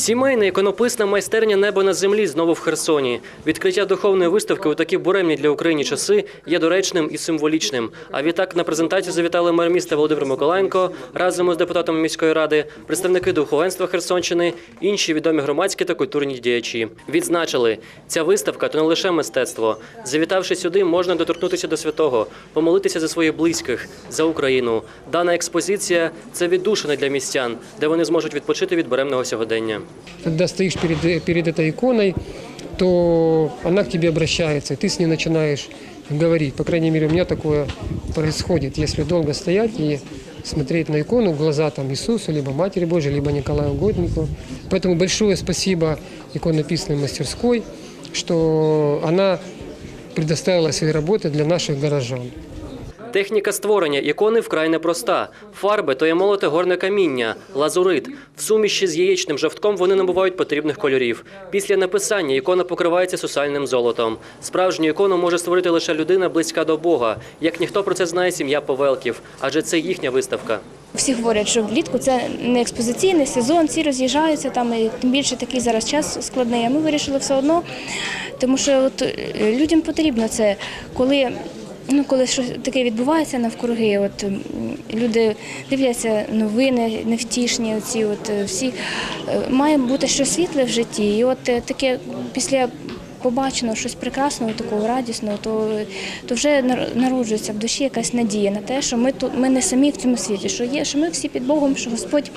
Сімейна іконописна майстерня Небо на землі знову в Херсоні. Відкриття духовної виставки у такі буремні для України часи є доречним і символічним. А відтак на презентацію завітали мер міста Володимир Миколаєнко разом із депутатами міської ради, представники духовенства Херсонщини, інші відомі громадські та культурні діячі. Відзначили, ця виставка то не лише мистецтво. Завітавши сюди, можна доторкнутися до святого, помолитися за своїх близьких, за Україну. Дана експозиція це віддушина для містян, де вони зможуть відпочити від буремного сьогодення Когда стоишь перед, перед этой иконой, то она к тебе обращается, и ты с ней начинаешь говорить. По крайней мере, у меня такое происходит, если долго стоять и смотреть на икону в глаза там Иисусу, либо Матери Божией, либо Николаю Угоднику. Поэтому большое спасибо иконописной мастерской, что она предоставила свои работы для наших горожан. Техніка створення ікони вкрай непроста. Фарби то є молоте горне каміння, лазурит. В суміші з яєчним жовтком вони набувають потрібних кольорів. Після написання ікона покривається сусальним золотом. Справжню ікону може створити лише людина близька до Бога. Як ніхто про це знає сім'я Повелків, адже це їхня виставка. Всі говорять, що влітку це не експозиційний сезон, всі роз'їжджаються там, і тим більше такий зараз час складний. А ми вирішили все одно, тому що от е, людям потрібно це, коли. Ну, коли щось таке відбувається навкруги, от люди дивляться новини невтішні, оці от е, всі е, має бути щось світле в житті. І от е, таке після побаченого щось прекрасного, такого радісного, то, то вже народжується в душі якась надія на те, що ми тут ми не самі в цьому світі, що є, що ми всі під Богом, що Господь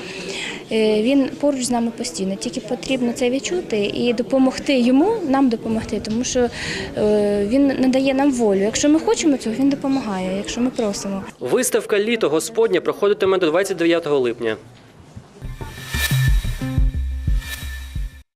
е, він поруч з нами постійно. Тільки потрібно це відчути і допомогти йому, нам допомогти, тому що е, він надає нам волю. Якщо ми хочемо цього, він допомагає. Якщо ми просимо. Виставка Літо Господнє проходитиме до 29 липня.